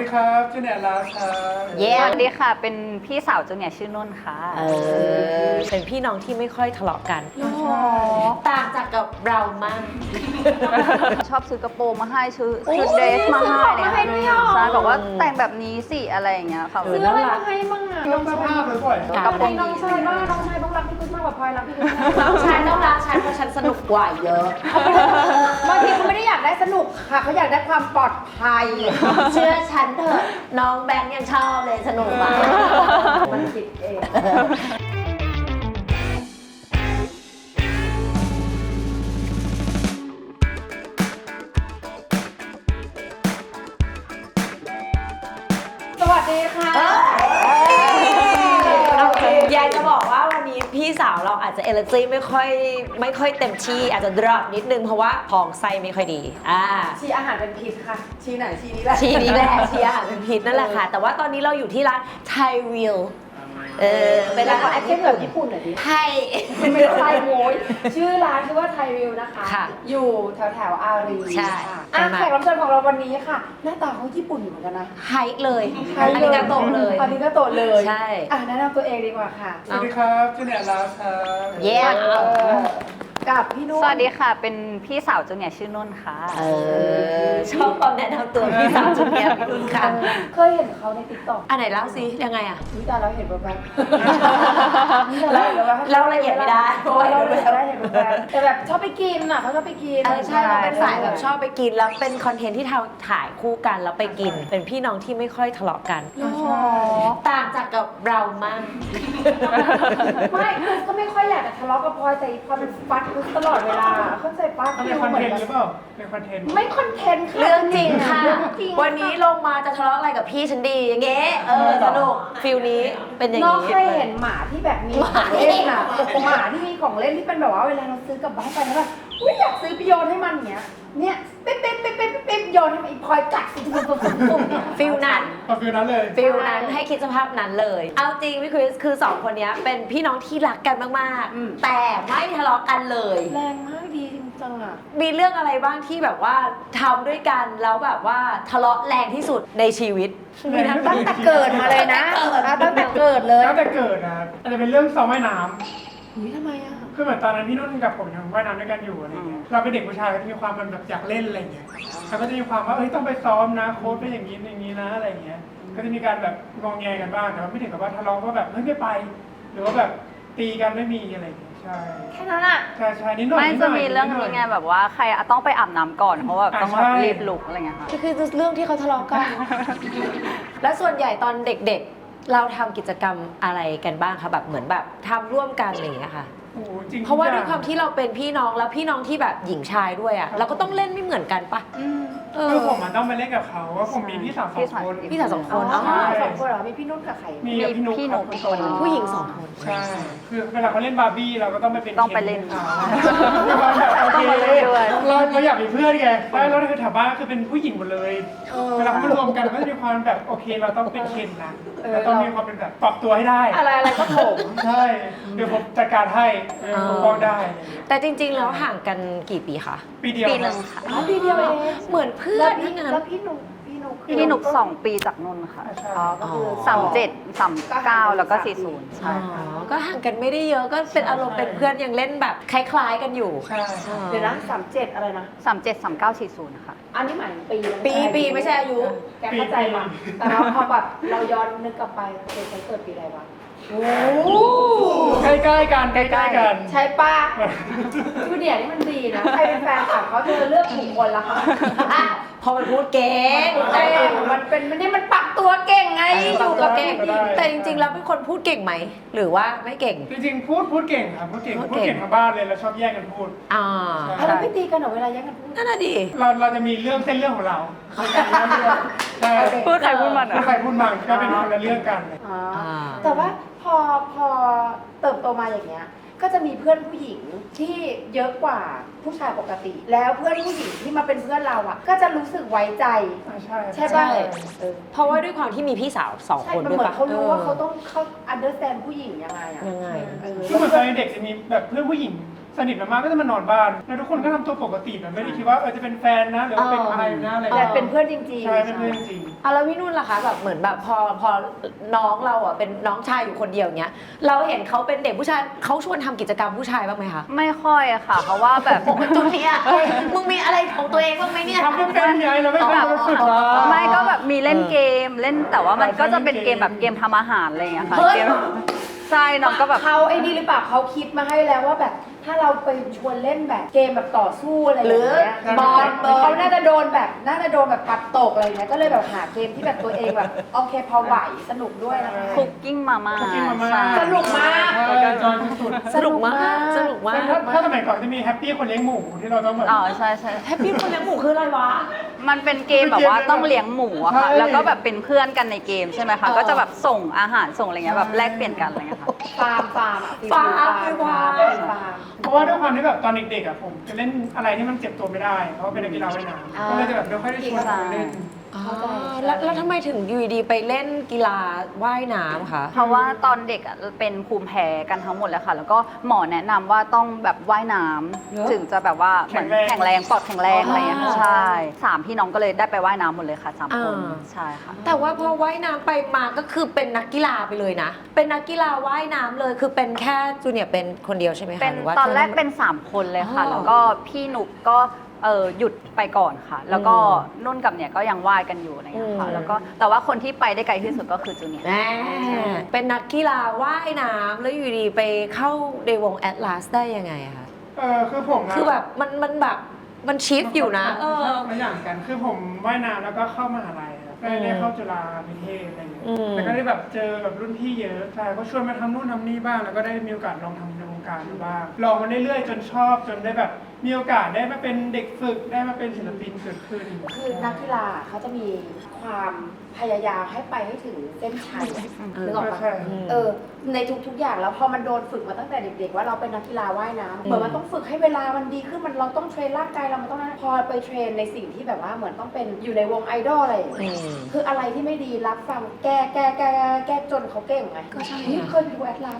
ดีครับชื่อแนนลาสครับ เย้สวัสดีค่ะ เป็นพี่สาวจูเนียร์ชื่อนุ่นค่ะ เออเป็นพี่น้องที่ไม่ค่อยทะเลาะกัน ต่างจากกับเรามั่งชอบซื้อกระโปรงมาให้ชุดชุดเดรสมาให้ซื้อของมาให้ด้วยเหรอ ใช่บอกว่าแต่งแบบนี้สิอะไรอย่างเงี้ยค่ะ ซื้ออะไรมาให้มั่งอะเรื่องสภาพเลยบ่อยกระโปรงน้องชายบ้างน้องชายต้องรักพี่กุ๊กมากกว่าพลอยรักพี่กุ๊กน้องชายต้องรักฉันเพราะฉันสนุกกว่าเยอะบางทีเขาไม่ได้อยากได้สนุกค่ะเขาอยากได้ความปลอดภัย เชื่อฉันเถอะน้องแบงค์ยังชอบเลยสนุกมากมันคิดเอง เราอาจจะเอเนอร์จีไม่ค่อยไม่ค่อยเต็มที่อาจจะดรอปนิดนึงเพราะว่าท้องไส้ไม่ค่อยดีอ่า ชีอาหารเป็นพิษค่ะ ชีไหนชีนี้แหละ ชีนี้แหละชีอาหารเป็นพิษนั่นแหละค่ะ แต่ว่าตอนนี้เราอยู่ที่ร้านไทยวิล เออเป็นร้านอาหารแอคเซนญี่ต์แบปุ่นบญี่ปุ่นหน่อยดิไทยไม่ใช่โวยชื่อร้านชื่อว่าไทยวิวนะคะ ค่ะอยู่แถวแถวๆอารีใช่ค่ะไปอะมาแขกรับเชิญของเราวันนี้ค่ะ หน้าตาเขาญี่ปุ่นอยู่เหมือนกันนะไฮเลยไทอันนี้กาโตะเลยอันนี้ก็โตะเลยใช่ อะแนะนำตัวเองดีกว่าค่ะ สวัสดีครับชื่อแนนลาสครับ เย้ เออ กับพี่นุ่นสวัสดีค่ะ เป็นพี่สาวจูเนียร์ชื่อนุ่นค่ะ เออชอบความแนะนำตัวพี่สาวจุดเนี้ยพี่นุ่นค่ะ เคยเห็นเขาในติ๊กต็อกอันไหนเล่าสิยังไงอะวิจารเราเห็นแบบแบบเราเราละเอียดไม่ได้เพราะว่าเราเราละเอียดได้เห็นแบบแบบแต่แบบชอบไปกินอะเขาชอบไปกินเออใช่เราเป็นสายแบบชอบไปกินแล้วเป็นคอนเทนต์ที่เราถ่ายคู่กันแล้วไปกิน เป็นพี่น้องที่ไม่ค่อยทะเลาะกันอ๋อต่างจากกับเรามั่งไม่คือก็ไม่ค่อยอยากจะทะเลาะกับพลอยแต่พลอยเป็นฟัดคือตลอดเวลา เข้าใจป้ามันเป็นคอนเทนต์หรือเปล่าเป็นคอนเทนต์ไม่คอนเทนต์ค่ะเรื่องจริงค่ะ เรื่องจริงวันนี้ลงมาจะทะเลาะอะไรกับพี่ฉันดีอย่างเงี้ยเออสนุกฟิลนี้เป็นอย่างน้องนี้เคยเห็นหมาที่แบบมีของเล่นอะหมาที่มีของเล่นที่เป็นแบบว่าเวลาเราซื้อกลับบ้านไปแล้วแบบอุ้ยอยากซื้อไปโยนให้มันเนี้ยเนี่ยเป๊ะเป๊ะเป๊ะเป๊ะเป๊ะ โยนให้มันอีกพลอยกัดปุ๊บปุ๊บปุ๊บปุ๊บปุ๊บฟิลนั้นก็คือนั้นเลยฟิลนั้นให้คิดสภาพนั้นเลย เอาจริงพี่คริสคือสองคนเนี้ยเป็นพี่น้องที่รักกันมากๆ แต่ไม่ทะเลาะกันเลย แรงมากดีจริงจังอะมีเรื่องอะไรบ้างที่แบบว่าทำด้วยกันแล้วแบบว่าทะเลาะแรงที่สุดในชีวิตมีทั้งตั้งแต่เกิดมาเลยนะอะตั้งแต่เกิดเลยตั้งแต่เกิดนะอาจจะเป็นเรื่องซ้อมว่ายน้ อุ้ยทำไมอะำคือเหมือนตอนนั้นพี่นุ่นกับผมยังว่ายน้ำด้วยกันอยู่อะไรเงี้ย เราเป็นเด็กผู้ชายก็จะมีความมันแบบอยากเล่นอะไรเงี้ยเราก็จะมีความว่า เอ้ยต้องไปซ้อมนะ โค้ชเป็นอย่างนี้อย่างนี้นะอะไรเงี้ย ก็จะมีการแบบงองแงกันบ้างแต่ว่าไม่ถึงกับว่าทะเลาะว่าแบบเฮ้ยไม่ไป หรือว่าแบบตีกันไม่มีอะไรเงี้ยใช่ แค่นั้นอะ ใช่ใช่นิดหน่อยไม่นิดหจะน่ยมีเรื่องดหนี้ยไงแบบว่าใครต้องไปอาบน้ำก่อนเพราะว่าแบบอะต้องแบบใช่ รีบลุกอะไรเงี้ยค่ะ ก็คือเรื่องที่เขาทะเลาะกัน และส่วนใหญ่ตอนเด็กๆ เราทำกิจกรรมอะไรกันบ้างคะแบบเหมือนแบบทำร่วมกันอะไรอย่างเงี้ยค่ะ โอ้โหจริงเพราะว่าทุกด้วยอย่งความที่เราเป็นพี่น้องแล้วพี่น้องที่แบบหญิงชายด้วยอะครับเราก็ต้องเล่นไม่เหมือนกันปะเออคือผมมันต้องไปเล่นกับเขาว่าผมมีพี่สาวสองคน พี่สาวสองคอ๋อนอ๋อสองคนเหรอ มีพี่นุ่นกับใคร มีมีพี่นุ๊กพี่ครับนุ๊กคนโตคน ผู้หญิงสองคน ใช่ คือเวลาเขาเล่นบาร์บี้เราก็ต้องไปเป็นต้องไปเล่นคนให้เขาแบบโอต้องเคมาเล่นด้วยเราเราอยากมีเพื่อนไงแล้วเราคือแถวบ้านคือเป็นผู้หญิงหมดเลย เวลาเขามารวมกันก็จะมีความแบบโอเคเราต้องเป็นเคนนะเราต้องมีความเป็นแบบปรับตัวให้ได้ อะไรอะไรก็โถมใช่ เดี๋ยวผมจัดการให้เออปกป้องได้แต่จริง ๆ แล้วห่างกันกี่ปีคะปีเดียวปีหนึ่งค่ะ อ๋อปีเดียวเอง เหมือนเพื่อแล้นวพี่ทั้งนั้น แล้วพี่หนุกพี่หนุกคือพี่หนุกสองปีจากนุ่นค่ะใช่ อ๋อก็คืออ๋อสามเจ็ดสามเก้าแล้วก็สี่ศูนย์อ๋ใช่อก็ห่างกันไม่ได้เยอะก็เป็นอารมณ์เป็นเพื่อนยังเล่นแบบคล้าย ๆ กันอยู่ใช่เดี๋ยวนะสามเจ็ดอะไรนะ สามเจ็ดสามเก้าสี่ศูนย์ค่ะ อันนี้หมายถึงปีนะปีปีไม่ใช่อายุ แกเข้าใจป่ะแต่เราพอแบบเราย้อนนึกกลับไปเด็กเกิดปีอะไรวะ โอ้ใกล้ๆกันใกล้ๆกัน ใช่ป้าจูเนียร์นี่มันดีนะ ใครเป็นแฟนคลับเขาเธอเลือกถูกคนละค่ะพอมันพูดเก่งเอ้ยมันเป็นมันนี่มันปรับตัวเก่งไงอยู่กับเก่เก่งงแต่จริง ๆ แล้วเป็นคนพูดเก่งไหม หรือว่าไม่เก่ง จริงๆพูดพูดเก่งครับพูดเก่งพูดพูเก่ดงเก่งทั้งบ้านเลยแล้วชอบแย่งกันพูดอ่าเอาแล้วไม่ตีกันเหรอเวลาแย่งกันพูดนั่นน่ะดิเราเราจะมีเรื่องเส้นเรื่องของเราใช่พูดใครพูดมันถ้าอะใครพูดมันก็เป็นคนละเรื่องกันอ๋ออ่าแต่ว่าพ อพอเติบโตมาอย่างเงี้ย ก็จะมีเพื่อนผู้หญิงที่เยอะกว่าผู้ชายปกติ แล้วเพื่อนผู้หญิงที่มาเป็นเพื่อนเราอะก็จะรู้สึกไว้ใจใช่ ใช่ป่ะใช่ เออเพราะว่าด้วยความที่มีพี่สาวสองใช่คนมันด้วยเหมือปะนเขารู้ว่าเขาต้องเขา understand ผู้หญิงยังไงอะยังไง เออ คือเหมือนตอนเด็กจะมีแบบเพื่อนผู้หญิง สนิทมากๆก็จะมานอนบ้าน แล้วทุกคนก็ทำตัวปกติแบบไม่ได้คิดว่าเออจะเป็นแฟนนะหรือว่าเป็นอะไรนะอะไรแต่เป็นเพื่อนจริง ๆ ใช่เป็นเพื่อนจริง อะแล้วพี่นุ่นล่ะคะแบบเหมือนแบบพอพอน้องเราอะเป็นน้องชายอยู่คนเดียวเนี้ย เราเห็นเขาเป็นเด็กผู้ชายเขาชวนทำกิจกรรมผู้ชายบ้างไหมคะไม่ค่อยอะค่ะ เพราะว่าแบบจุดเนี้ยมึงมีอะไรของตัวเองบ้างไหมเนี่ย ทำไม่เป็นไงเราไม่เคยรู้สึกว่า ไม่ก็แบบมีเล่นเกมเล่นแต่ว่ามันก็จะเป็นเกมแบบเกมทำอาหารอะไรอย่างเงี้ยค่ะเฮ้ย เกมใช่น้องก็แบบ เขาไอ้นี่หรือเปล่าเขาคิดมาให้แล้วว่าแบบ ถ้าเราไปชวนเล่นแบบเกมแบบต่อสู้อะไรอย่างเงี้ยหรือบอลเบอร์เขาน่าจะโดนแบบน่าจะโดนแบบปัดตกอะไรเงี้ยก็เลยแบบหาเกมที่แบบตัวเองแบบโอเคพอไหวสนุกด้วยนะคะคุกกิ้งมาม่า Cooking Mama ใช่สนุกมาก รายการจอยสุดสนุกมากสนุกๆมากถ้าถ้าสมัยก่อนจะมีแฮปปี้คนเลี้ยงหมูที่เราต้องแบบ อ๋อใช่ใช่แฮปปี้คนเลี้ยงหมูคืออะไรวะ มันเป็นเกมแบบว่าต้องเลี้ยงหมูอะค่ะ ใช่ แล้วก็แบบเป็นเพื่อนกันในเกมใช่ไหมคะเออก็จะแบบส่งอาหารส่งอะไรเงี้ยแบบแลกเปลี่ยนกันอะไรเงี้ยค่ะ ฟาร์มฟาร์มอะฟาร์มไปวางเป็นฟาร์มเพราะว่าด้วยความที่แบบตอนเด็กๆอะผมจะเล่นอะไรที่มันเจ็บตัวไม่ได้ เพราะว่าเป็นนักกีฬาว่ายน้อ่าำก็เลยจะแบบไม่ค่อยได้ชวนเขาเล่น อ๋อแล้วแล้วทำไมถึงอยูดีๆไปเล่นกีฬาว่ายน้ำคะ เพราะว่าตอนเด็กอะเป็นภูมิแพ้กันทั้งหมดเลยค่ะ แล้วก็หมอแนะนำว่าต้องแบบว่ายน้ำเหรอถึงจะแบบว่าเหมือนแข็แข็งงแรแรงงปลอดแข็งแรงอะไรอย่างเงี้ยอ๋อใช่สามพี่น้องก็เลยได้ไปว่ายน้ำหมดเลยค่ะสามคนอ่า ใช่ค่ะ แต่ว่าพอว่ายน้ำไปมาก็คือเป็นนักกีฬาไปเลยนะ เป็นนักกีฬาว่ายน้ำเลย คือเป็นแค่จูเนียร์เป็นคนเดียวใช่ไหมคะเป็นหรือว่าตอนแรกธ เป็น 3 คนเลยค่ะ อ๋อแล้วก็พี่หนุกก็ เออหยุดไปก่อนค่ะ แล้วก็อืมนุ่นกับเนี่ยก็ยังว่ายกันอยู่อะไรอย่างเงี้ยค่ะ อืม แล้วก็แต่ว่าคนที่ไปได้ไกลที่สุดก็คือจูเนียร์ แหมเป็นนักกีฬาว่ายน้ำแล้วอยู่ดีไปเข้าในวงแอตลาสได้ยังไงอะคะเออคือผมะคือแบบมันมันแบบมันชิฟอยู่นะ เออ มันอย่างกัน คือผมว่ายน้ำแล้วก็เข้ามหาลัยครับก็เลยได้เข้าจุฬาวิเทศอะไรอย่างเงี้ยอืม แล้วก็ได้แบบเจอแบบรุ่นพี่เยอะใช่ก็ชวนมาทำนู่นทำนี่บ้าง แล้วก็ได้มีโอกาสลองทำในวงการดูบ้าง ลองมาเรื่อยๆจนชอบจนได้แบบ มีโอกาสได้มาเป็นเด็กฝึกได้มาเป็นศิลปินเกิดขึ้น คือนักกีฬาเขาจะมีความพยายามให้ไปให้ถึงเส้นชัยนึกออกปะใช่เออ ในทุกๆอย่างแล้วพอมันโดนฝึกมาตั้งแต่เด็กๆ ว่าเราเป็นนักกีฬาว่ายน้ำเหมือนมันต้องฝึกให้เวลามันดีขึ้นมันเราต้องเทรนร่างกายเรามันต้องนั้นพอไปเทรนในสิ่งที่แบบว่าเหมือนต้องเป็นอยู่ในวงไอดอลอะไรอย่างเงี้ยอืมคืออะไรที่ไม่ดีรับฟังแก้แก้แก้แก้แก้จนเขาเก่งไงก็ใช่เฮ้ยอะเคยไปดูแอดลา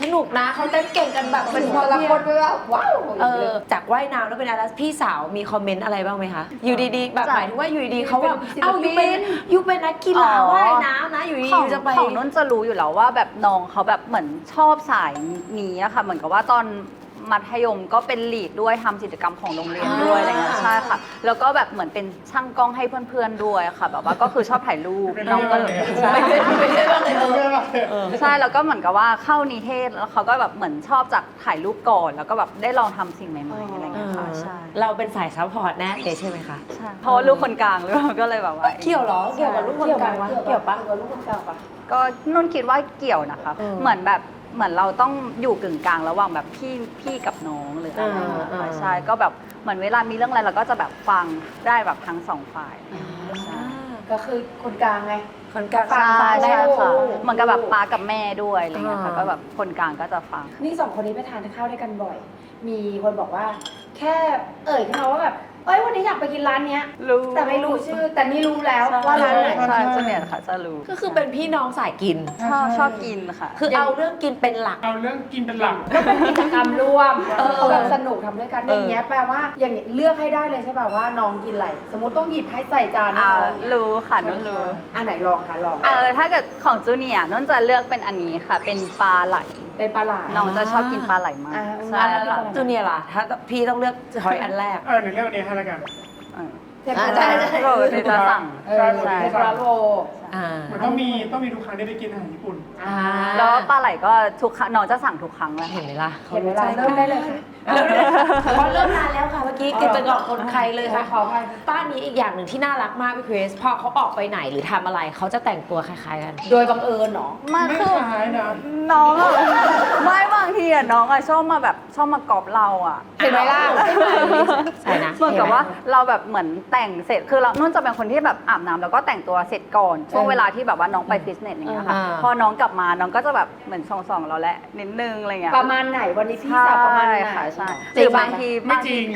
สสนุกนะเขาเต้นเก่งกันแบบเป็นพคนละคนไปว่าว้าวเออจากว่ายน้ำแล้วเป็นอะไรพี่สาวมีคอมเมนต์อะไรบ้างไหมคะ อยู่ดีๆ แบบจากหมายถึงว่าอยู่ดีๆเขาแบบเป็นศิลปินเอ้าอยู่เป็นอยู่เป็นนักกีฬาอ๋อว่ายน้ำนะอยู่ดีของๆจะไปของนุ่นจะรู้อยู่แล้วว่าแบบน้องเขาแบบเหมือนชอบสายนี้อะค่ะ เหมือนกับว่าตอน มัธยมก็เป็นลีดด้วยทำกิจกรรมของโรงเรียนด้วยอะไรเงี้ยใช่ค่ะ แล้วก็แบบเหมือนเป็นช่างกล้องให้เพื่อนๆด้วยค่ะ แบบว่าก็คือชอบถ่ายรูปเป็นน้องก็เลยเรื่องใช่ไม่ใช่ว่าเออใช่แล้วก็เหมือนกับว่าเข้านิเทศแล้วเขาก็แบบเหมือนชอบจากถ่ายรูปก่อน แล้วก็แบบได้ลองทำสิ่งใหม่ๆอะไรเอเงี้ยค่ะอใช่เราเป็นสายซัพพอร์ตแน่เลยใช่ไหมคะ ใช่เพราะว่าลูกคนกลางหรือเปล่าก็เลยแบบว่า เกี่ยวเหรอ เกี่ยวกับลูกคนกลางวะเกี่ยวปะเกี่ยวกับลูกคนกลางปะก็นุ่นคิดว่าเกี่ยวนะคะเออเหมือนแบบ เหมือนเราต้องอยู่กึ่งกลางระหว่างแบบพี่พี่กับน้องหรืออะไรเออเออค่ะใช่ก็แบบเหมือนเวลามีเรื่องอะไรเราก็จะแบบฟังได้แบบทั้งสองฝ่าย ใช่ ก็คือคนกลางไง คนกลาง ฟังใช่ใช่ค่ะโอ้เหมือนกับแบบป้ากับแม่ด้วยอะไรเงี้ยค่ะอ่า ก็แบบคนกลางก็จะฟัง นี่สองคนนี้ไปทานข้าวด้วยกันบ่อย มีคนบอกว่า แค่เอ่ยขึ้นมาว่าแบบ เอ้ยวันนี้อยากไปกินร้านเนี้ย รู้แต่ไม่รู้ชื่อ แต่นี่รู้แล้วว่าร้านไหนใช่จะเนี่ยค่ะจะรู้ก็คือเป็นพี่น้องสายกิน ชอบชอบกินค่ะ คือเอาเรื่องกินเป็นหลัก เอาเรื่องกินเป็นหลัก ก็เป็นกิจกรรมร่วมเออเขาแบบสนุกทำด้วยกันเออออย่างเงี้ยแปลว่าอย่างเงี้ยเลือกให้ได้เลยใช่ป่ะว่าน้องกินอะไรสมมติต้องหยิบให้ใส่จานให้อ่าน้องรู้ค่ะนุ่นรู้ อันไหนลองคะลอง เออถ้าเกิดของจูเนียร์นุ่นจะเลือกเป็นอันนี้ค่ะ เป็นปลาไหล เป็นปลาหลาน้องจะชอบกินปลาไหลมากอ่าใช่ค่ะจูเนียร์ล่ะ ถ้าพี่ต้องเลือกชอยอันแรกเออหนูเรียกอันนี้ให้แล้วกันเออเทปอ่าปลาใช่ใช่ โรตีจะสั่ง เออใช่ เทปปลาโรอ่ามันต้องมีต้องมีทุกครั้งที่ไปกินอาหารญี่ปุ่น อ่าแล้วปลาไหลก็ทุกครั้งน้องจะสั่งทุกครั้งเลย เห็นไหมล่ะเห็นเวลาเริ่มได้เลยค่ะเริ่มเลยเพราะเริ่มนานแล้วค่ะเมื่อกี้กินไปก่อนคนใครเลยค่ะขออภัยป้านนี้อีกอย่างหนึ่งที่น่ารักมากพี่คริสพอเขาออกไปไหนหรือทำอะไรเขาจะแต่งตัวคล้ายๆกัน โดยบังเอิญเนาะมาไม่คือ คล้ายนะ น้องอะไม่บางทีอะน้องอะชอบมาแบบชอบมากอบเราอะเห็นไหมล่ะใช่ไหมใช่นะ เหมือนกับว่าเราแบบเหมือนแต่งแต่งเสร็จคือเรานุ่นจะเป็นคนที่แบบอาบน้ำแล้วก็แต่งตัวเสร็จก่อนช่วงเวลาที่แบบว่าน้องไปฟิตเนสอย่างเงี้ยค่ะ อ่า พอน้องกลับมาน้องก็จะแบบเหมือนส่องๆเราแหละนิดนึงอะไรเงี้ยประมาณไหนวันนี้พี่สาวประมาณไหนค่ะใช่หจริรืงอไหมบางทีไม่จริง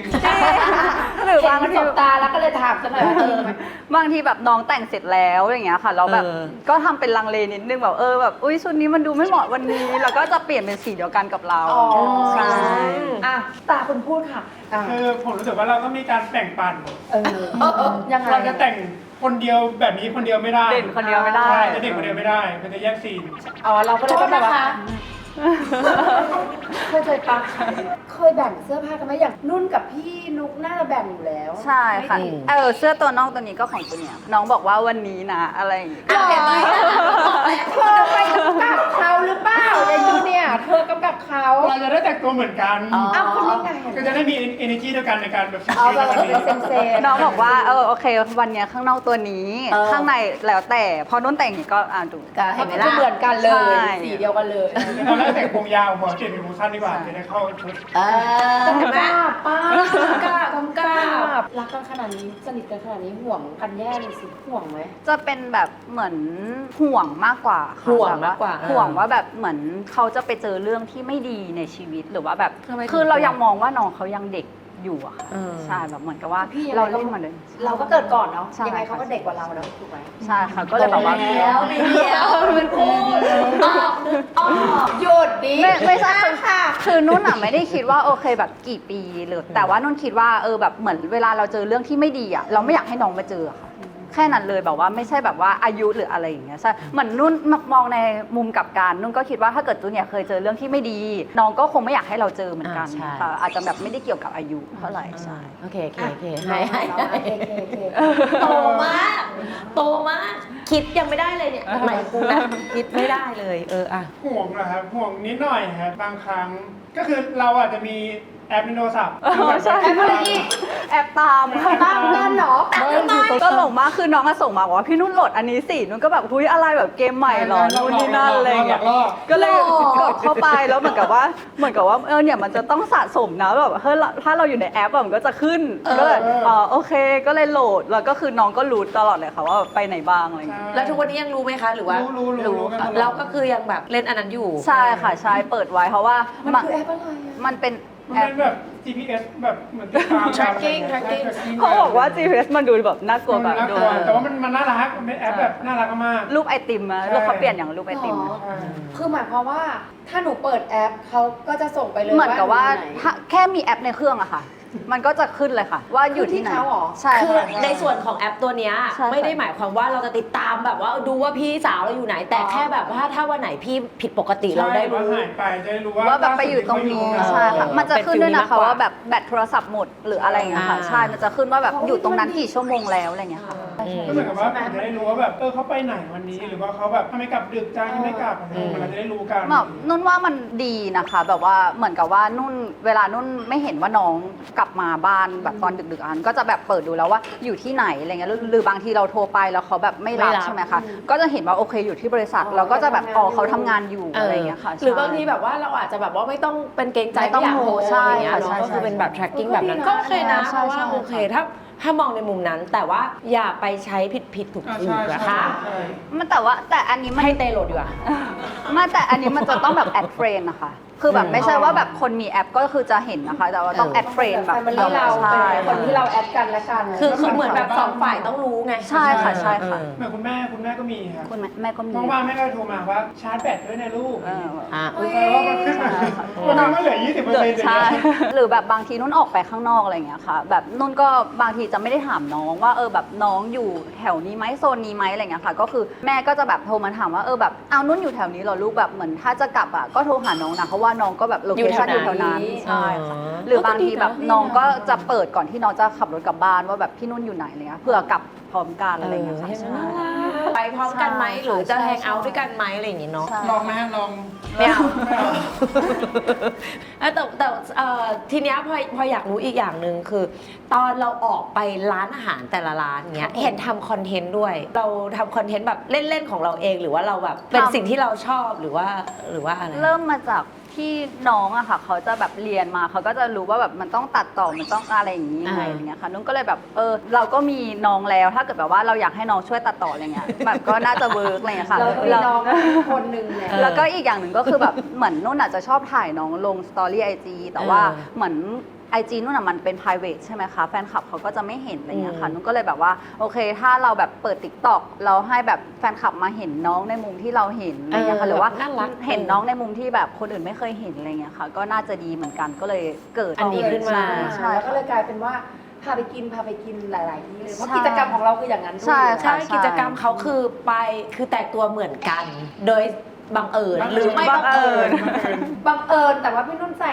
หรือบาบางงที สบตาแล้วก็เลยถามซะหน่อยว่าเออ บางทีแบบน้องแต่งเสร็จแล้วอย่างเงี้ยค่ะเราแบบเออ ก็ทำเป็นลังเลนิดนึงแบบเออแบบอุ้ยชุดนี้มันดูไม่เหมาะวันนี้ แล้วก็จะเปลี่ยนเป็นสีเดียวกันกับเรา อ๋อใช่ อะตาคุณพูดค่ะอะคือผมรู้สึกว่าเราต้องมีการแบ่งปันเออเออเออยังไงเราจะแต่ง คนเดียวแบบนี้คนเดียวไม่ได้เด่นคนเดียวไม่ได้ ใช่จะเด่นคนเดียวไม่ได้ มันจะแยกซีน อ๋อเราก็เลยต้องแบบว่าเคยเคยปะ เคยแบ่งเสื้อผ้ากันไหมอย่างนุ่นกับพี่นุกน่าจะแบ่งอยู่แล้วใช่ค่ะอืมเออ เสื้อตัวนอกตัวนี้ก็ของตัวเนี้ยน้องบอกว่าวันนี้นะ อะไรอย่างเงี้ยหรอเธอไปกำกับเขาหรือเปล่าในยูเนี่ยเธอกำกับเขาเราจะได้แต่งตัวเหมือนกันอ้าวคนนี้ไงก็จะได้มี energy เดียวกันในการแบบเอาชีวิตแบบในวันนี้ เซนเซน้องบอกว่า เออ โอเค วันเนี้ยข้างนอกตัวนี้ เออ ข้างในแล้วแต่ พอนุ่นแต่งอย่างงี้ก็อ่าดู ก็เห็นไหมล่ะเหมือนกันเลยใช่ สีเดียวกันเลยตอนแรกแต่งผมยาวพอเปลี่ยนเป็นผมสั้นดีกว่าจะได้เข้าชุด เออเห็เห็นไหมป้ากล้ากำกับรักกันขนาดนี้สนิทกันขนาดนี้ห่วงกันแย่เลยสิห่วงไหม จะเป็นแบบเหมือนห่วงมากกว่าค่ะห่วงแบบมากกว่าห่วงว่าแบบเหมือนเขาจะไปเจอเรื่องที่ไม่ดีในชีวิตหรือว่าแบบ ทำไมถึงคือเรายังมองว่าน้องเขายังเด็ก อยู่อะค่ะเออ ใช่แบบเหมือนกับว่าพี่ยังไง เราก็เล่นมาเลยเราก็เกิดก่อนเนาะ ใช่ยังไงเขาก็เด็กกว่าเราแล้วถูกไหมใช่ค่ะก็เลยแบบว่า แล้วไม่เดียวมันพูดอ๋ออ๋อหยุดดิไม่ไม่ใช่คือค่ะ คือนุ่นอะไม่ได้คิดว่าโอเคแบบกี่ปีหรือแต่ว่านุ่นคิดว่าเออแบบเหมือนเวลาเราเจอเรื่องที่ไม่ดีอะเราไม่อยากให้น้องมาเจออะค่ะ แค่นั้นเลยแบบว่าไม่ใช่แบบว่าอายุหรืออะไรอย่างเงี้ยใช่เหมือนนุ่นมองในมุมกลับกันนุ่นก็คิดว่าถ้าเกิดจูเนี่ยเคยเจอเรื่องที่ไม่ดี น้องก็คงไม่อยากให้เราเจอเหมือนกันอ่าใช่ ค่ะอาจจะแบบไม่ได้เกี่ยวกับอายุเท่าไหร่ใช่ โอเคโอเคโอเคให้ให้โอให้ เคโอเคโอเคโตมาก โตมาก คิดยังไม่ได้เลยเนี่ยหมายถึงกูนะคิดไม่ได้เลย เอออะ ห่วงนะครับห่วงนิดหน่อยครับบางครั้ง ก็คือเราอาจจะมี แอปในโทรศัพท์อ๋อใช่ แอปอะไรอีกแอบตามค่ะตามกันเหรอตลกมากคือน้องก็ส่งมาบอกว่าพี่นุ่นโหลดอันนี้สินุ่นก็แบบหุ้ยอะไรแบบเกมใหม่เหรอนู่นนี่นั่นอะไรอย่างเงี้ย หลอกก็เลยกดเข้าไปแล้วเหมือนกับว่าเหมือนกับว่าเออเนี่ยมันจะต้องสะสมนะแบบเฮ้ยถ้าเราอยู่ในแอปอะมันก็จะขึ้นก็เลยอ๋อโอเคก็เลยโหลดแล้วก็คือน้องก็รู้ตลอดเลยค่ะว่าไปไหนบ้างอะไรอย่างเงี้ยแล้วทุกวันนี้ยังรู้ไหมคะ หรือว่ารู้รู้รู้รู้กันตลอด เราก็คือยังแบบเล่นอันนั้นอยู่ ใช่ค่ะใช่เปิดไว้เพราะว่ามันมันคือแอปอะไรอะ มันเป็น มันแอเป็ปนแบบ GPS แบบเหมือนติดตาม Tracking เราอะไร tracking งี้ย tracking เขาบอกว่า GPS มันดูแบบน่ากลัวมันแบบน่าดูกลัวแต่ว่ามันมันน่ารักมันเป็นแอปแบบน่ารักมาก รูปไอติมอะใช่ แล้วเขาเปลี่ยนอย่างรูปไอติมหรอะใช่ คือหมายความว่าถ้าหนูเปิดแอปเขาก็จะส่งไปเลยเหมือนกับว่าหยู่ไหน ถ้าแค่มีแอปในเครื่องอะค่ะ มันก็จะขึ้นเลยค่ะ ว่าอยู่ที่ไหนขึ้นที่เขาเหรอ ใช่คือค่ะ ในส่วนของแอปตัวเนี้ยใช่ค่ะไม่ได้หมายความว่าเราจะติดตามแบบว่าดูว่าพี่สาวเราอยู่ไหน แต่แค่แบบว่าถ้าวันไหนพี่ผิดปกติเราได้รู้ ใช่ว่าหายไปจะได้รู้ว่าว่าแบบไปอยู่ตรงนี้ล่าสุดใช่ค่ะเออมันจะขึ้นด้วยนะคะเป็นฟิลนี้มากกว่าว่าแบบแบตโทรศัพท์หมดหรืออะไรอย่างเงี้ยค่ะ อ่า ใช่ มันจะขึ้นว่าแบบอยู่ตรงนั้นกี่ชั่วโมงแล้วอะไรอย่างเงี้ยค่ะอืมก็เหมือนกับว่าผมจะได้รู้ว่าแบบเออเขาไปไหนวันนี้ หรือว่าเขาแบบทำไมกลับดึกจังยังไม่กลับอะไรอย่างเงี้ยเราจะได้รู้กัน แบบนุ่นว่ามันดีนะคะ แบบว่าเหมือนกับว่านุ่นเวลานุ่นไม่เห็นว่าน้องกลับมาบ้านแบบตอนดึกๆอันก็จะแบบเปิดดูแล้วว่าอยู่ที่ไหนอะไรเงี้ยหรือหรือบางทีเราโทรไปแล้วเขาแบบไม่รับไม่รับ ใช่ไหมคะก็จะเห็นว่าโอเคอยู่ที่บริษัท เราก็จะแบบอ๋อเขาทำงานอยู่อะไรเงี้ยค่ะหรือบางใช่ ทีแบบว่าเราอาจจะแบบว่าไม่ต้องเป็นเกรงใจไม่ต้องอยากโทรใช่อะไรอย่างเงี้ยค่ะเนาะใช่ ก็คือใช่เป็นแบบ tracking เออแบบนั้นก็ก็ดีโอนะเคนะเพใช่ราะว่าใช่ โอเคถ้าถ้ามองในมุมนั้น แต่ว่าอย่าไปใช้ผิดผิดถูกอ่าถูใช่กใช่นะคะใช่มันแต่ว่าแต่อันนี้มัน ให้เตโหลดดีกว่า ไม่แต่อันนี้มันจะต้องแบบแอดเฟรนนะคะ คือแบบอืมไม่ใช่ว่าแบบคนมีแอปก็คือจะเห็นนะคะ แต่ว่าต้องเออแอดเฟรนแบบแฟมิลี่เราใช่ เป็นคนที่เราแอดกันและกันคือคือเหมือนแบบสองฝ่ายต้องรู้ไง ใช่ค่ะใช่ค่ะเออเหมือนคุณแม่คุณแม่ก็มีครับคุณแม่แม่ก็มีว่างๆแม่ก็โทรมาว่าชาร์จแบตด้วยนะลูกเอออะรู้ไหมว่ามันขึ้นมาวันนั้นมันเหลือ20เปอร์เซ็นต์ใช่หรือแบบบางทีนุ่นออกไปข้างนอกอะไรอย่างเงี้ยค่ะ แบบนุ่นก็บางทีจะไม่ได้ถามน้องว่าเออแบบน้องอยู่แถวนี้ไหมโซนนี้ไหมอะไรอย่างเงี้ยค่ะ ก็คือแม่ก็จะแบบโทรมาถามว่าเออแบบเอานุ่นอยู่แถวนี้เหรอลูกแบบเหมือนถ้าจะกลับอะก็โทรหาน้องนะเพราะว่าน้องก็แบบโลเคชั่นอยู่แถวนั้นใช่ค่ะหรือบางทีแบบน้องก็จะเปิดก่อนที่น้องจะขับรถกลับบ้านว่าแบบพี่นุ่นอยู่ไหนอะไรเงี้ยเพื่อกลับพร้อมกันอะไรเงี้ยค่ะเออใช่ ไปพร้อมกันไหมใช่หรือจะใช่แฮงเอาท์ด้วยกันไหมอะไรอย่างงี้เนาะใช่ลองไหมฮะลองไม่เอาไม่เอาเออแต่แต่เอ่อทีเนี้ยพอพออยากรู้อีกอย่างหนึ่งคือ ตอนเราออกไปร้านอาหารแต่ละร้านเงี้ยเห็นทำคอนเทนต์ด้วย เราทำคอนเทนต์แบบเล่นๆของเราเองหรือว่าเราแบบเป็นทำสิ่งที่เราชอบหรือว่าหรือว่าอะไร เริ่มมาจาก ที่ที่น้องอะค่ะ เขาจะแบบเรียนมาเขาก็จะรู้ว่าแบบมันต้องตัดต่อมันต้องอะไรอย่างนี้ยังไงอ่าอย่างเงี้ยค่ะนุ่นก็เลยแบบเออเราก็มีน้องแล้วถ้าเกิดแบบว่าเราอยากให้น้องช่วยตัดต่ออะไรเงี้ยแบบก็น่าจะเวิร์กอะไรเงี้ยค่ะ เราก็มีแล้วน้องคนหนึ่งเนี่ยแล้วก็อีกอย่างหนึ่งก็คือแบบ เหมือนนุ่นอาจจะชอบถ่ายน้องลงสตอรี่ไอจีแต่ว่าเออเหมือน ไอจีนุ่นอะมันเป็น p r i v a t ใช่ไหมคะแฟนคลับเขาก็จะไม่เห็นอะไรเงี้ยค่ะอืม นุ่นก็เลยแบบว่าโอเค ถ้าเราแบบเปิด t ิ k t o k เราให้แบบแฟนคลับมาเห็นน้องในมุมที่เราเห็นอะไรเงี้ยค่ะหรือว่าน่ารัก เห็นน้องในมุมที่แบบคนอื่นไม่เคยเห็นอะไรเงี้ยค่ะ ก็น่าจะดีเหมือนกันก็เลยเกิด อันนี้ขึ้นมา ใช่แล้วก็ค่ะเลยกลายเป็นว่าพาไปกินพาไปกินหลาย ๆ ที่เลยเพราะใช่กิจกรรมของเราคืออย่างนั้นด้วย ใช่ใช่ใช่กิจกรรมเขาคือไปคือแตกตัวเหมือนกัน โดย บังเอิญบังเอิญหรือไม่บังเอิญบังเอิญแต่ว่าพี่นุ่นใส่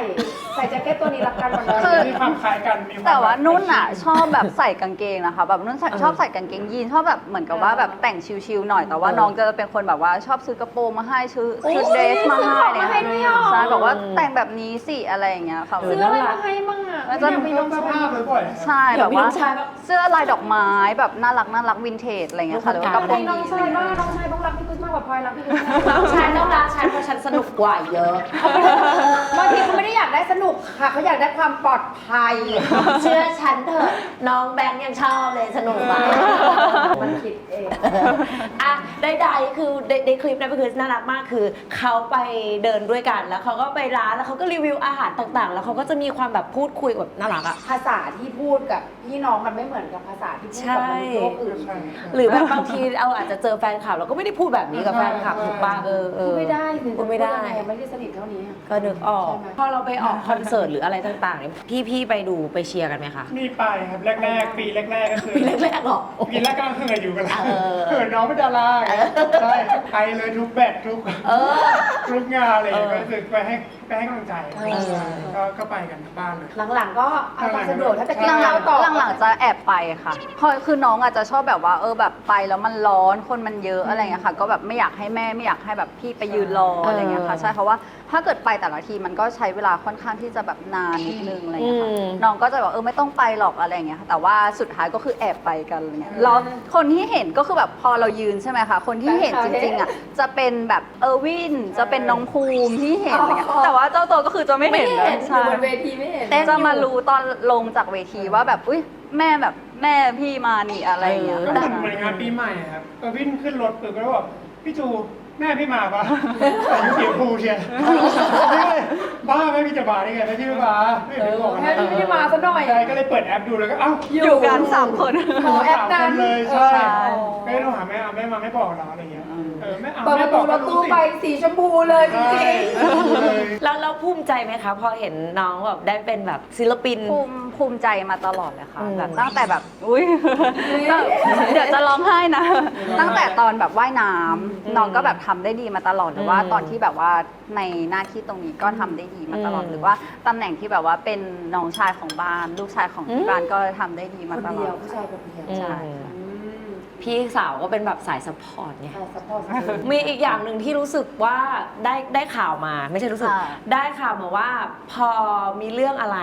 ใส่แจ็คเก็ตตัวนี้รักกันวันนั้นคือมีความคล้ายกันมีความแต่ว่าบบนุ่นอะใกล้ชิดชอบแบบใส่กางเกงนะคะ แบบนุ่นใส่เออชอบใส่กางเกงยีนชอบแบบเหมือนกับว่าแบบแต่งชิลๆหน่อยแต่ว่าเออน้องจะเป็นคนแบบว่าชอบซื้อกระโปรงมาให้ชุดชุดเดรสมาให้อะไรมาให้ด้วยเหรอใช่บอกว่าแต่งแบบนี้สิอะไรอย่างเงี้ยค่ะเอซื้ออะไรมาให้บ้างอะแล้วจะมีน้องเสื้อผ้าบ่อยๆครับใช่เดี๋แบยวบมีว่าน้องชายแบบเสื้อลายดอกไม้แบบน่ารักน่ารักวินเทจอะไรเงี้ยค่ะหรือว่ากระโปรให้งน้องยีนชายบ้างน้องชายต้องรักพี่คริสมากกว่าพลอยรักพี่คริสน้องชายต้องรักฉันเพราะฉันสนุกกว่าเยอะบางทีเขาไม่ได้อยากได้สนุกค่ะเขาอยากได้ความปลอดภัย เชื่อฉันเถอะน้องแบงค์ยังชอบเลยสนุกมากมันคิดเองอะใดๆคือในในคลิปนั้นก็คือน่ารักมากคือเขาไปเดินด้วยกันแล้วเขาก็ไปร้านแล้วเขาก็รีวิวอาหารต่างๆ แล้วเขาก็จะมีความแบบพูดคุยแบบน่ารักอะภาษาที่พูดกับพี่น้องมันไม่เหมือนกับภาษาที่พูดกับมนุษย์โลกอื่นใช่ใช่หรือแบบบางทีเราอาจจะเจอแฟนคลับเราก็ไม่ได้พูดแบบนี้กับแฟนคลับถูกป่ะเออเอพูดอ ไม่ได้สิพูดไม่ได้จะยังงไม่ได้สนิทเท่านี้อะก็นึกออก ใช่ไหมพอเราไปออกคอนเสิร์ตหรืออะไรต่างๆเนี่ยพี่ๆไปดูไปเชียร์กันไหมคะ มีไปครับแรกๆ ปีแรกๆก็คือปีแรกๆหรอ ปีแรกก็เหินอยู่กันแล้วเออ เหินน้องเป็นดาราไงใช่ไปเลยทุกแบตทุกเออ ทุกงานอะไรอย่างเงี้ยเออ ก็คือไปให้ไปให้กำลังใจเออก็ก็ไปกันทั้งบ้านเลย หลังๆ ก็เอาตามสะดวกถ้าจะกินหลังข้าวต่อ ๆหลังๆจะแอบไปค่ะเพราะคือน้องอาจจะชอบแบบว่าเออแบบไปแล้วมันร้อนคนมันเยอะอะไรเงี้ยค่ะ ก็แบบไม่อยากให้แม่ไม่อยากให้แบบพี่ไปยืนรออะไรเงี้ยค่ะเออใช่เพราะว่าถ้าเกิดไปแต่ละทีมันก็ใช้เวลาค่อนข้างที่จะแบบนานนิดนึงอะไรเงี้ยค่ะอืมน้องก็จะบอกเออไม่ต้องไปหรอกอะไรเงี้ยค่ะแต่ว่าสุดท้ายก็คือแอบไปกันอะไรเงี้ยแล้วคนที่เห็นก็คือแบบพอเรายืนใช่ไหมคะคนที่เห็นจริงๆอะจะเป็นแบบเออร์วินจะเป็นน้องภูมิที่เห็นอะไรเงี้ยแต่ว่าเจ้าตัวก็คือจะไม่เห็นไม่เห็นนะอยู่ใช่บนเวทีไม่เห็นจะมารู้ตอนลงจากเวทีว่าแบบอุ้ยแม่แบบแม่พี่มานี่อะไรอย่างเงี้ยก็เหมือนเหมือนงานปีใหม่อะครับเออวิ่งขึ้นรถปุ๊บก็บอกพี่จู แม่พี่มาปะใส่ชุดสีชมพูเชียร์ไม่เลยบ้าไม่พี่จะมาได้ไงแม่พี่ไม่มาไม่เห็นพี่บอกนะแม่พี่ไม่ได้มาซะหน่อย ใช่ก็เลยเปิดแอปดูแล้วก็เอ้าอยู่กันสามคน ขอแอปนั้นสามคนเลยใช่ใช่ไม่ได้โทรหาแม่เอาแม่มาไม่บอกเราอะไรเงี้ยเออแม่เอาเปิดปแม่ระบตูอกรก็ถรู้ตู้สิไปสีชมพูเลยจใช่ริงเลยแล้วเราภูมิใจไหมคะ พอเห็นน้องแบบได้เป็นแบบศิลปิน ภูมิภูมิใจมาตลอดเลยค่ะอืม แบบตั้งแต่แบบอุ้ยเดี๋ยวจะร้องไห้นะ ตั้งแต่ตอนแบบว่ายน้ำน้องก็แบบทำได้ดีมาตลอดหรือว่าตอนที่แบบว่าในหน้าที่ตรงนี้ก็ทำได้ดีมาตลอดหรือว่าตำแหน่งที่แบบว่าเป็นน้องชายของบ้าน ลูกชายของที่บ้านก็ทำได้ดีๆมาคนตลเดีอยวด ผู้ชายคนเดียวอืมใช่ อืม พี่สาวก็เป็นแบบสายซัพพอร์ตไงใช่ซัพพอร์ตสุดมีอีกอย่างหนึ่งที่รู้สึกว่าได้ได้ข่าวมา ไม่ใช่รู้สึก ค่ะ ได้ข่าวมาว่าพอมีเรื่องอะไร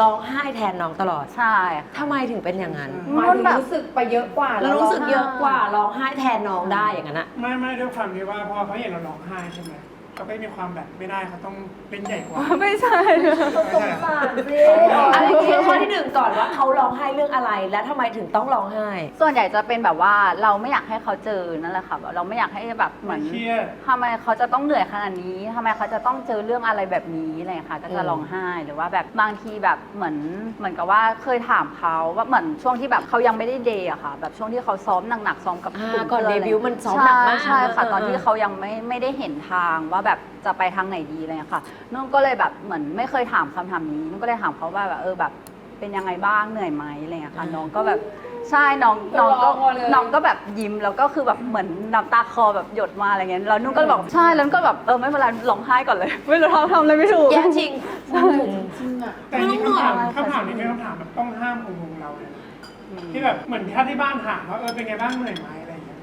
ร้องไห้แทนน้องตลอดใช่ค่ะ ทำไมถึงเป็นอย่างนั้น หมายถึงรู้สึกไปเยอะกว่าแล้วรู้สึกเยอะกว่าร้องไห้แทนน้องได้อย่างนั้นอะ ไม่ไม่ด้วยความที่ว่าพอเขาเห็นเราร้องไห้ใช่ไหม เขาก็มีความแบบไม่ได้เขาต้องเล่นใหญ่กว่า ไม่ใช่ สงสารสิอะไรคือข้อที่หนึ่งก่อนว่าเขาร้องไห้เรื่องอะไร และทำไมถึงต้องร้องไห้ ส่วนใหญ่จะเป็นแบบว่าเราไม่อยากให้เขาเจอนั่นแหละค่ะแบบเราไม่อยากให้แบบเหมือนเครียด ทำไมเขาจะต้องเหนื่อยขนาดนี้ทำไมเขาจะต้องเจอเรื่องอะไรแบบนี้อะไรอย่างเงี้ยค่ะ ก็จะอืม ร้องไห้หรือว่าแบบบางทีแบบเหมือนเหมือนกับว่าเคยถามเขาว่าเหมือนช่วงที่แบบเขายังไม่ได้เดย์อะค่ะ แบบช่วงที่เขาซ้อมหนักๆซ้อมกับอ่ากลุ่มก่อนพื่เดอะไรบิวต์มันซ้อมหนักมากใช่ใช่ค่ะ เออ ตอนที่เออเขายังไม่ไม่ได้เห็นทางว่าแบบจะไปทางไหนดีอะไรอย่างเงี้ยค่ะนุ่นก็เลยแบบเหมือนไม่เคยถามคำถามนี้นุ่นก็เลยถามเขาว่าแบบเออแบบเป็นยังไงบ้างเหนื่อยไหมอะไรอย่างเงี้ยค่ะน้องก็แบบใช่น้องน้องก็ร้องมาเลย น้องก็แบบยิ้มแล้วก็คือแบบเหมือนน้ำตาคอแบบหยดมาอะไรเงี้ยแล้วนุ่นก็บอกใช่แล้วนุ่นก็แบบเออไม่เป็นไรร้องไห้ก่อนเลย ไม่รู้ทำทำอะไรไม่ถูก แย่จริง จริงอะแต่จริงๆคำถามไม่ต้องเหนื่อยคำถามนี้เป็นคำถามแบบต้องห้ามของวงเราเลยนะที่แบบเหมือนถ้าที่บ้านถามว่าเออเป็นไงบ้างเหนื่อยไหมอะไรอย่างเงี้ย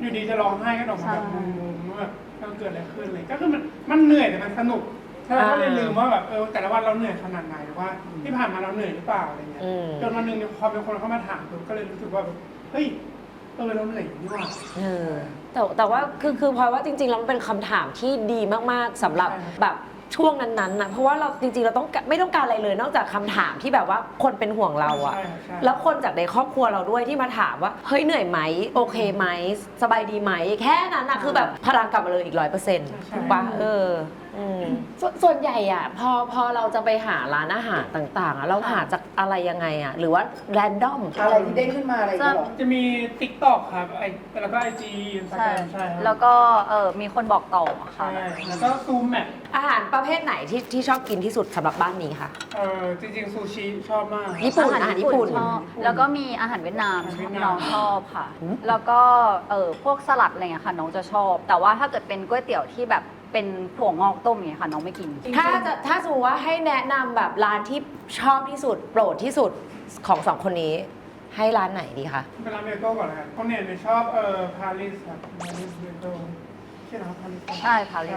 อยู่ดีจะร้องไห้ก็ออกมาแบบงงๆว่าแบบ มันเกิดอะไรขึ้นเลยก็คือมันมันเหนื่อยแต่มันสนุกแล้วเราก็เลยลืมว่าแบบเออแต่ละวันเราเหนื่อยขนาดไหนหรือว่า ที่ผ่านมาเราเหนื่อยหรือเปล่าอะไรเงี้ยอืม จนวันหนึ่งพอเป็นคนเข้ามาถามปุ๊บก็เลยรู้สึกว่าแบบเฮ้ยเออเราเหนื่อยอยู่นี่หว่า เออแต่แต่ว่าคือคือพลอยว่าจริงๆแล้วมันเป็นคำถามที่ดีมากๆสำหรับใช่แบบ ช่วงนั้นๆนะเพราะว่าเราจริงๆเราต้องการไม่ต้องการอะไรเลย นอกจากคำถามที่แบบว่าคนเป็นห่วงเราอะใช่ใช่ แล้วคนจากในครอบครัวเราด้วยที่มาถามว่าเฮ้ยเหนื่อยไหมโอเคไหมสบายดีไหมแค่นั้นนะคือแบบพลังกลับมาเลยอีกร้อยเปอร์เซ็นต์ถูกปะเอออืมสส่วนใหญ่อะพอพอเราจะไปหาร้านอาหารต่างๆอะเราหาจากอะไรยังไงอะหรือว่าแรนดอม อะไรที่เด้งขึ้นมาอะไรอย่างเงี้ยเหรอ จะมี t ิ k t o k ครับไอแล้วก็ไอจีอินสตาใช่แกรมใช่ครับแล้วก็เออมีคนบอกต่อค่ะใช่แล้วก็ซูมแมปอาหารประเภทไหนที่ที่ชอบกินที่สุดสำหรับบ้านนี้ค่ะ เออจริงๆซูชิชอบมาก ญี่ปุ่นอาหารญี่ปุ่น ชอบแล้วก็มีอาหารเวียดนามอาหารเวียดนาม น้องชอบค่ะ แล้วก็เออพวกสลัดอะไรเงี้ยค่ะน้องจะชอบ แต่ว่าถ้าเกิดเป็นก๋วยเตี๋ยวที่แบบ เป็นถั่วงอกต้มอย่างเงี้ยค่ะ น้องไม่กิน ถ้าจะถ้าสมมติว่าให้แนะนำแบบร้านที่ชอบที่สุด โปรดที่สุดของสองคนนี้ ให้ร้านไหนดีคะ เป็นร้านเบโก้ก่อนแล้วกันคนเนี่ยชอบเอ่อพาริสครับพาริสเบโก้ใช่ไหมครับพาริสใช่พาริ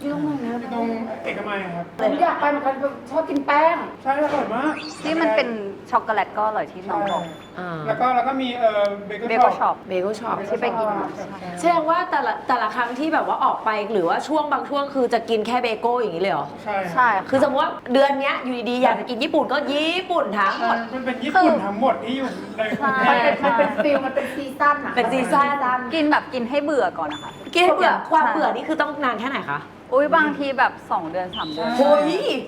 สอยู่ตรงไหนนะอยู่ตรงเอกมัยครับผมอยากไปเหมือนกันชอบกินแป้ง ใช่อร่อยมากที่มันเป็นช็อกโกแลตก็อร่อยที่น้องบอก อ่าแล้วก็แล้วก็มีเอ่อเบเกอเบร์เกอช็อช็อป ปเบเกิลช็อปที่ไปกินมา แสดงว่าแต่ละแต่ละครั้งที่แบบว่าออกไปหรือว่าช่วงบางช่วงคือจะกินแค่เบโก้อย่างนี้เลยเหรอ ใช่ใช่คือสมมติว่าเดือนเนี้ยอยู่ดีๆอยากจะกินญี่ปุ่นก็ญี่ปุ่นทั้งหมด มันเป็นญี่ปุ่นทั้งหมดที่อยู่ในกรุงเทมันพเป็นมันเป็นฟิลมันเป็นซีซั่นอะเป็นซีซั่น กินแบบกินให้เบื่อก่อนนะคะ กินให้เบื่อความใช่เบื่อนี่คือต้องนานแค่ไหนคะ อุ้ยบางทีแบบ 2 เดือน 3 เดือนโอ้ย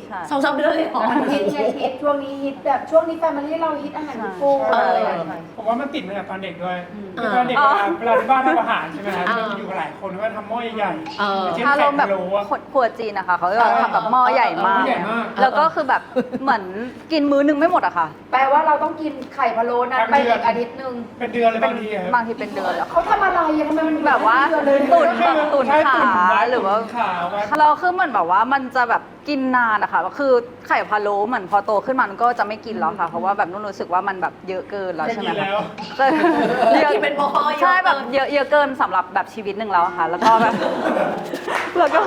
ใช่ สองสามเดือนเลยเหรอมันฮิตไงฮิตช่วงนี้ฮิตแบบช่วงนี้แฟมิลี่เราฮิตอาหารญี่ปุ่นเอออะไรอย่างเงี้ยผมว่ามันติดมาจากตอนเด็กด้วยอืมคือตอนเด็กเวลาเวลาที่บ้านทำอาหารใช่ไหมครับอ่ามันอยู่กับหลายคนก็ทำหม้อใหญ่เออ ๆเช่นถ้าไข่เราแบพะบโล้อะคนครัวจีนนะคะเขาจะแบบทำแบบหม้อใหญ่มาก หม้อใหญ่มาก แล้วก็คือแบบเหมือนกินมื้อนึงไม่หมดอะค่ะ แปลว่าเราต้องกินไข่พะโล้นั้นไปอีกอาทิตย์หนึงเป็นเดือนเลยบางทีอะบางทีเป็นเดือนแล้วเขาทำอะไรอะทำไมมันอยู่แบบว่า เดือนเลย ตุ๋นใช่ตุ๋นใช่ขาไว้หรือว่า ตุ๋นขาไว้เราคือเหมือนแบบว่ามันจะแบบ กินนานอะค่ะคือไข่พะโล้เหมือนพอโตขึ้นมามันก็จะไม่กินแล้วค่ะ เพราะว่าแบบนุ่นรู้สึกว่ามันแบบเยอะเกินแล้วไม่ใช่ไหกิมนแล้วก็แล้วกินเป็นหม้อเยอะใช่แบบเกินเยอะเยอะเกินสำหรับแบบชีวิตหนึ่งแล้วอะค่ะ แล้วก็แบบแล้วก็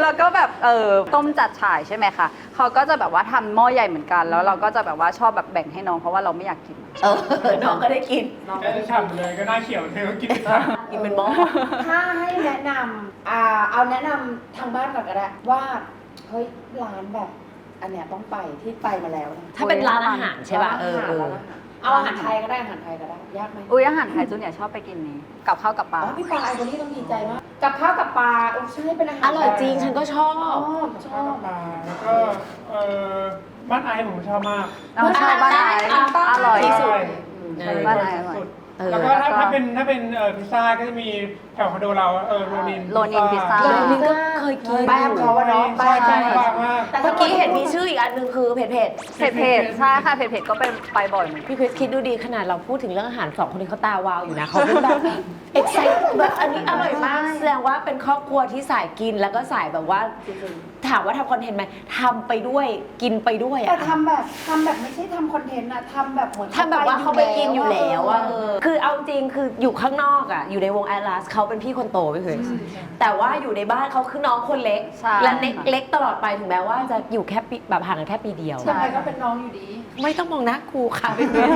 แล้วก็แบบเออต้มจัดฉ่ายใช่ไหมคะเขาก็จะแบบว่าทำหม้อใหญ่เหมือนกัน แล้วเราก็จะแบบว่าชอบแบบแบ่งให้น้องเพราะว่าเราไม่อยากกินเออน้องก็ได้กินแค่ฉ่ำเลยก็น่าเขียวเธอก็กินฉ่ำกินเป็นหม้อถ้าให้แนะนำอ่าเอาแนะนำทางบ้านก่อนก็ได้ว่า เฮ้ยร้านแบบ อันเนี้ยต้องไปที่ไปมาแล้วนะถ้าเป็นร้านอาหารใช่ป่ะเออเออเอาอาหารไทยก็ได้อาหารไทยก็ได้ยากไหมอุ้ยอาหารไทยจูเนียร์ชอบไปกินนี้กับข้าวกับปลาอ๋อพี่ปลาไอ้คนนี้ต้องดีใจมากกับข้าวกับปลาโอ้ใช่เป็นอาหารอร่อยจริงฉันก็ชอชอบบชชออบบปลาแล้วก็เอ่อบ้านไอซ์ผมชอบมากน้องชายบ้านไหนอะอร่อย ที่สุด ใช่บ้านไอซ์อร่อย สุดเออแล้วก็ถ้าถ้าเป็นถ้าเป็นเอ่อพิซซ่าก็จะมี แถวคอนโดเราเออโรนินโรนินพิซซ่า โรนินก็เคยกินแป้งเขาอะเนาะใช่แป้งใช่ใช่บางมากแต่เมื่อกี้เห็นมีชื่ออีกอันหนึงคือเผ็ดเผ็ดเผ็ดเผ็ดใช่ค่ะเผ็ดเผ็ดก็เป็นไปบ่อยเหมือนกันพี่คริสคิดดูดีขนาดเราพูดถึงเรื่องอาหารสองคนนี้เขาตาวาวอยู่นะเขาเป็นแบบ เอ็กไซแบบอันนี้อร่อยมากแสดงว่าเป็นครอบครัวที่สายกินแล้วก็สายแบบว่า ถามว่าทำคอนเทนต์ไหมทำไปด้วยกินไปด้วยแต่อะ ทำแบบทำแบบไม่ใช่ทำคอนเทนต์อะทำแบบเหมือนทำแบบว่าเขาไปกินอยู่แล้วอะเออคือเอาจริงคืออยู่ข้างนอกอะอยู่ในวงแอลาสเขาเป็นพี่คนโตพี่คริสแต่ว่าอยู่ในบ้านเขาคือน้องคนเล็ก ใช่และเล็กเล็กตลอดไปถึงแม้ว่าจะอยู่แค่ปีแบบห่างกันแค่ปีเดียว ยังไงก็เป็นน้องอยู่ดีไม่ต้องมองหนะครูค่ะพี่คริส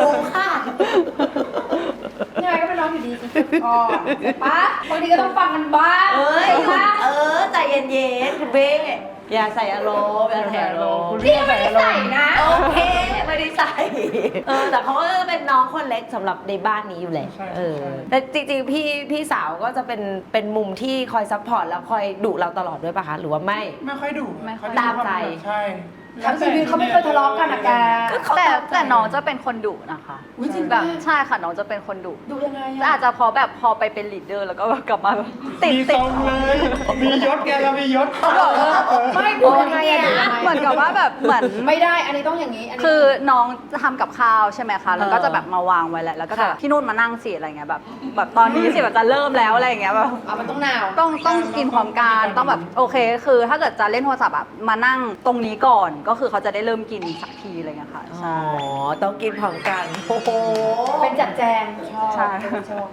รู้ค่ะ ยังไงก็เป็นน้องอยู่ดีจริงๆพ่อป้าบางทีก็ต้องฟังกันบ้างเอ้ยเออใจเย็นๆคุณเบ้ อย่าใส่อารมณ์อย่าใส่อารมณ์คุณพี่ใส่อารมใส่ณ์นะ โอเค ไม่ได้ใส่ เออ แต่เขาก็จะเป็นน้องคนเล็กสำหรับในบ้านนี้อยู่แหละใช่เออ ใช่ แต่จริงๆ พี่พี่สาวก็จะเป็นเป็นมุมที่คอยซัพพอร์ตแล้วคอยดุเราตลอดด้วยปะคะ หรือว่าไม่ ไม่ค่อยดุไม่ค่อย ตามใจ ใช่ ทั้งชีวิตเขาไม่เคยทะเลาะกันอะแกแต่แต่น้องจะเป็นคนดุนะคะอุ๊ยจริงแบปะบใช่ค่ะน้องจะเป็นคนดุดูยังไงแต่อาจจะเพราะแบบพอไปเป็นลีดเดอร์แล้วก็แบบกลับมาแบบติดมีติทด รงเลยมียศแกแล้วมียศเขาบอกว่าไม่ดูยังไงอะดูยังไงเหมือนกับว่าแบบเหมือนไม่ได้ อันนี้ต้องอย่างนี้ อันนี้ คือน้องจะทำกับข้าวใช่ไหมคะ แล้วก็เออจะแบบมาวางไว้แหละแล้วก็จะค่ะ พี่นุ่นมานั่งสิอะไรเงี้ยแบบแบบตอนนี้สิแบบจะเริ่มแล้วอะไรอย่างเงี้ยแบบเอามันต้องหนาว ต้องต้องกินพร้อมกันต้องแบบโอเค คือถ้าเกิดจะเล่นโทรศัพท์แบบมานั่งตรงนี้ก่อนก็คือเขาจะได้เริ่มกินสักทีอะไรเงี้ยค่ะอ๋ใช่อต้องกินพร้อมกันโอ้โหเป็นจัดแจงชอบใช่เป็นชอบ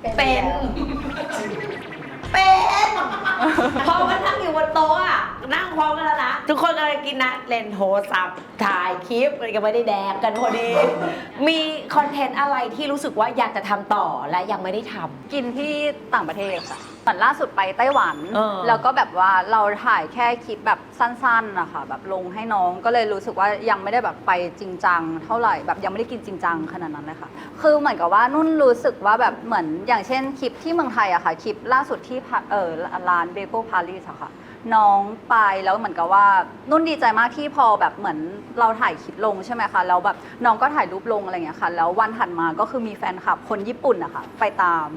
เป็น เป็นพอมานั่งอยู่บนโต๊ะอะนั่งพร้อมกันแล้วนะทุกคนกำลังกินนะเล่นโทรศัพท์ถ่ายคลิปอะไรก็ไม่ได้แดกกันพอดี มีคอนเทนต์อะไรที่รู้สึกว่าอยากจะทำต่อและยังไม่ได้ทำกินที่ต่างประเทศค่ะ เหมือนล่าสุดไปไต้หวัน เออ แล้วก็แบบว่าเราถ่ายแค่คลิปแบบสั้นๆนะคะแบบลงให้น้องก็เลยรู้สึกว่ายังไม่ได้แบบไปจริงจังเท่าไหร่แบบยังไม่ได้กินจริงจังขนาดนั้นเลยค่ะ คือเหมือนกับว่านุ่นรู้สึกว่าแบบเหมือนอย่างเช่นคลิปที่เมืองไทยอะค่ะคลิปล่าสุดที่พาเออร้านเบเกิลพารีสอะค่ะ น้องไปแล้วเหมือนกับว่านุ่นดีใจมากที่พอแบบเหมือนเราถ่ายคลิปลงใช่ไหมคะแล้วแบบน้องก็ถ่ายรูปลงอะไรอย่างเงี้ยค่ะ แล้ววันถัดมาก็คือมีแฟนคลับคนญี่ปุ่นอะค่ะไปตาม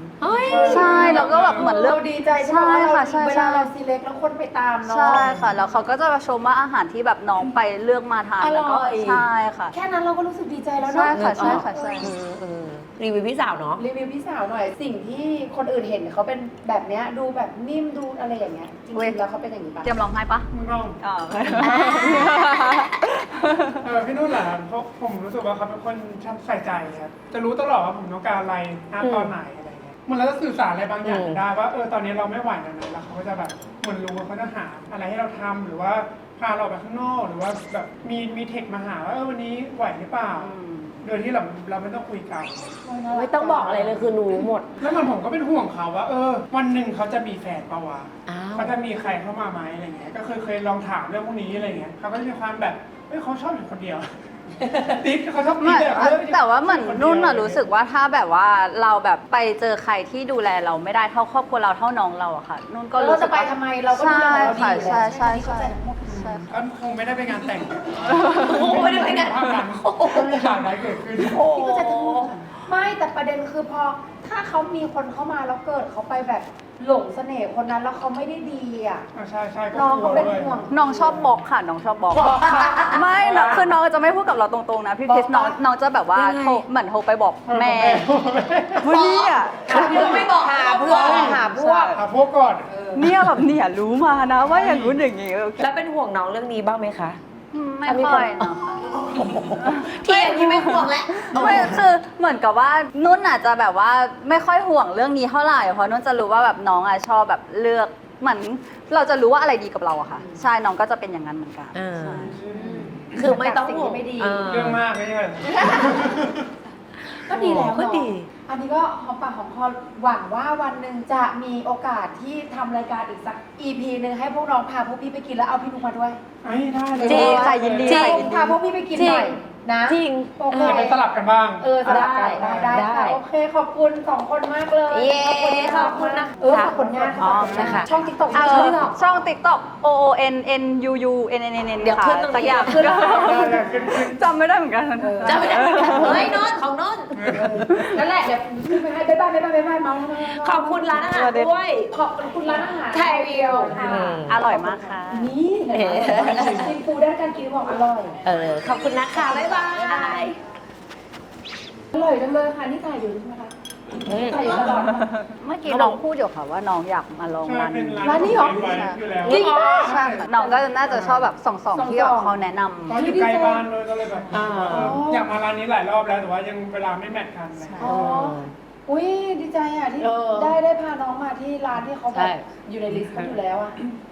ใช่แล้วก็แบบเหมือนเลือก เราดีใจใช่ไหมว่าใช่เราค่ะใช่เวลาเราซีเล็กแล้วคนไปตามเนาะ ใช่ค่ะ แล้วเขาก็จะมาชมว่าอาหารที่แบบน้องไปเลือกมาทานแล้วก็อร่อย ใช่ค่ะ แค่นั้นเราก็รู้สึกดีใจแล้วใช่เนาะค่ะใช่ค่ะใช่เออเออรีวิวพี่สาวเนาะรีวิวพี่สาวหน่อยสิ่งที่คนอื่นเห็นเขาเป็นแบบเนี้ยดูแบบนิ่มดูอะไรอย่างเงี้ยจเว้ริยงๆแล้วเขาเป็นอย่างนี้ปะเตรียมร้องไห้ปะมึงลองอ๋อเออพี่นุ่นเหรอครับเพราะผมรู้สึกว่าเขาเป็นคนชอบใส่ใจครับจะรู้ตลอดว่าผมต้องการอะไรณตอนไหนอะไรเงี้ยมันแล้วจะสื่อสารอะไรบางอย่างอืมได้ว่าเออตอนนี้เราไม่ไหวแล้วนะแล้วเขาก็จะแบบเหมือนรู้ว่าเขาจะหาอะไรให้เราทำหรือว่าพาเราออกไปข้างนอกหรือว่าแบบมีมีเทคมาหาว่าเออวันนี้ไหวหรือเปล่า โดยที่เราเราไม่ต้องคุยกัน ไม่ต้องบอกอะไรเลยคือรู้หมด แล้วมันผมก็เป็นห่วงเขาว่า เออ วันหนึ่งเขาจะมีแฟนปะวะอ้าว เขาจะมีใครเข้ามาไหมอะไรเงี้ย ก็เคยเคยลองถามเรื่องพวกนี้อะไรเงี้ยเขาก็จะมีความแบบเฮ้ยเขาชอบอยู่คนเดียว ติ๊กเขาชอบติ๊ไม่กเลยแต่ว่าเหมือนนุ่นอะรู้สึกว่าถ้าแบบว่าเราแบบไปเจอใครที่ดูแลเราไม่ได้เท่าครอบครัวเราเท่าน้องเราอะค่ะ นุ่นก็เรารู้สึจะกไปว่า ทำไมเราก็ดูแลเราดีอยู่แล้วใช่ใช่ไหมใช่เข้าใจทั้งหมด ใช่ก็คงไม่ได้ไปงานแต่งโอ้ไม่ได้ไปงาน ภาพนั้นก็มีข่าวใดเกิดขึ้น โอ้พี่ก็จะทั้งหมดไม่แต่ประเด็นคือพอถ้าเขามีคนเข้ามาแล้วเกิดเขาไปแบบหลงเสน่ห์คนนั้นแล้วเขาไม่ได้ดีอะอ่าใช่ใช่ก็น้องกลัก็วเป็นด้วย ห่วง น้องชอบบล็อกค่ะ น้องชอบบล็อก ไม่นะคือน้องจะไม่พูดกับเราตรงๆนะพี่พิสน้องน้องจะแบบว่ายังไง โทรเหมือนโทรไปบอกแม่แม่ว่าเนี่ยหาเพื่อนไม่บอกหาเพื่อนหาพวก หาพวกก่อน เนี่ยแบบเนี่ยรู้มานะว่าอย่างนู้นอย่างนี้ แล้วเป็นห่วงน้องเรื่องนี้บ้างไหมคะอืม ไม่ค่อยนะคะที่อย่างนี้ไม่ห่วงแล้วไม่คือเหมือนกับว่านุ่นอาจจะแบบว่าไม่ค่อยห่วงเรื่องนี้เท่าไหร่เพราะนุ่นจะรู้ว่าแบบน้องอะชอบแบบเลือกเหมือนเราจะรู้ว่าอะไรดีกับเราอะค่ะ ใช่น้องก็จะเป็นอย่างนั้นเหมือนกันอ่าใช่คือไม่ต้องสิ่งห่วงที่ไม่ดีาเรื่องมากไม่ใช่ ก็ดีแล้วก็เนาะดี อันนี้ก็หอมปากหอมคอหวังว่าวันหนึ่งจะมีโอกาสที่ทำรายการอีกสัก EP หนึ่งให้พวกน้องพาพวกพี่ไปกินแล้วเอาพี่นุกมาด้วย ไอ้ได้เลยจริงค่ะยินดี จริงค่ะยินดีพาพวกพี่ไปกินหน่อย นะจริง โอเคเดี๋ยวไปสลับกันบ้าง เออสลับกันได้ได้ได้ค่ะโอเคขอบคุณสองคนมากเลยเย้ขอบคุณนะเออขอบคุณงานอ๋อนะคะช่องติ๊กต็อกเอช่องอติ๊กต็อกช่อง TikTok O O N N U U N N N N เดี๋ยวขึ้นตรงนี้สักอย่างขึ้นแล้วได้ขึ้นขึ้นจำไม่ได้เหมือนกันจำไม่ได้เฮ้ยนนท์ของนนท์นั่นแหละเดี๋ยวพี่ไปให้บ๊ายบายบ๊ายบายบ๊ายบายเมาส์เมาส์เมาส์ขอบคุณร้านอาหารด้วยขอบคุณร้านอาหารไทยเรียวค่ะอืมอร่อยมากค่ะนี่เห็นไหมกินปูได้านการกินบอกอร่อยเออขอบคุณนะคะบ๊ายบายอร่อยจังเลยค่ะนี่ถ่ายอยู่ใช่ไหมคะถ่ายอยู่ตลอดเมื่อกี้น้องพูดอยู่ค่ะว่าน้องอยากมาลองใช่ร้านเป็นนี้ร้านร้านนี้เหรอไว้อยู่แล้วจริงปะใช่ค่ะน้องก็น่าจะชอบแบบส่องๆที่แบบเขาแนะนำตอนอยู่ใกล้บ้านเลยก็เลยแบบอ่าเอออยากมาร้านนี้หลายรอบแล้วแต่ว่ายังเวลาไม่แมทกันเลยอ๋ออุ้ยดีใจอะที่เออได้ได้พาน้องมาที่ร้านที่เขาแบใช่บอยู่ในลิสต์เขาอยู่แล้วอะ